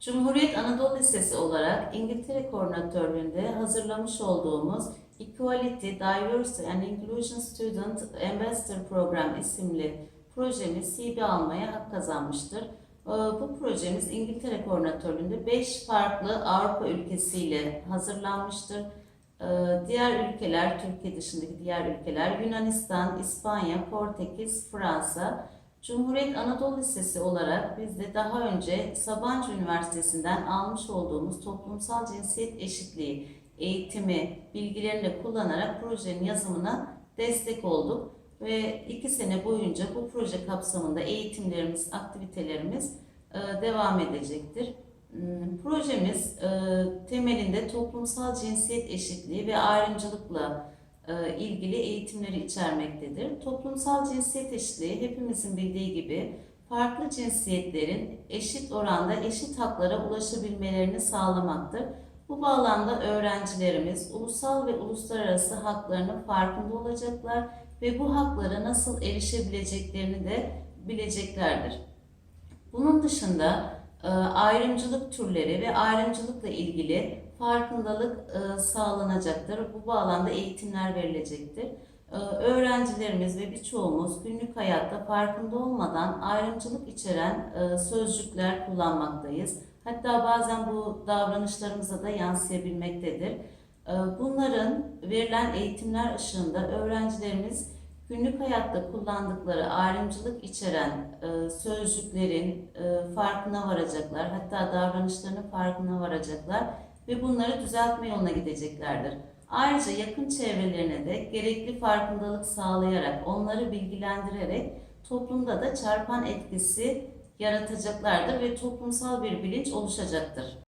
Cumhuriyet Anadolu Lisesi olarak İngiltere Koordinatörlüğünde hazırlamış olduğumuz Equality, Diversity and Inclusion Student Ambassador Program isimli projemiz CB almaya hak kazanmıştır. Ee, Bu projemiz İngiltere Koordinatörlüğünde 5 farklı Avrupa ülkesiyle hazırlanmıştır. Ee, Diğer ülkeler, Türkiye dışındaki diğer ülkeler Yunanistan, İspanya, Portekiz, Fransa. Cumhuriyet Anadolu Lisesi olarak biz de daha önce Sabancı Üniversitesi'nden almış olduğumuz toplumsal cinsiyet eşitliği eğitimi bilgilerini kullanarak projenin yazımına destek olduk ve iki sene boyunca bu proje kapsamında eğitimlerimiz, aktivitelerimiz e, devam edecektir. Hmm, Projemiz e, temelinde toplumsal cinsiyet eşitliği ve ayrımcılıkla ilgili eğitimleri içermektedir. Toplumsal cinsiyet eşitliği hepimizin bildiği gibi farklı cinsiyetlerin eşit oranda eşit haklara ulaşabilmelerini sağlamaktır. Bu bağlamda öğrencilerimiz ulusal ve uluslararası haklarının farkında olacaklar ve bu haklara nasıl erişebileceklerini de bileceklerdir. Bunun dışında e, ayrımcılık türleri ve ayrımcılıkla ilgili farkındalık e, sağlanacaktır. Bu bağlamda eğitimler verilecektir. E, Öğrencilerimiz ve birçoğumuz günlük hayatta farkında olmadan ayrımcılık içeren e, sözcükler kullanmaktayız. Hatta bazen bu davranışlarımıza da yansıyabilmektedir. E, Bunların verilen eğitimler ışığında öğrencilerimiz günlük hayatta kullandıkları ayrımcılık içeren e, sözcüklerin e, farkına varacaklar. Hatta davranışlarının farkına varacaklar ve bunları düzeltme yoluna gideceklerdir. Ayrıca yakın çevrelerine de gerekli farkındalık sağlayarak, onları bilgilendirerek toplumda da çarpan etkisi yaratacaklardır ve toplumsal bir bilinç oluşacaktır.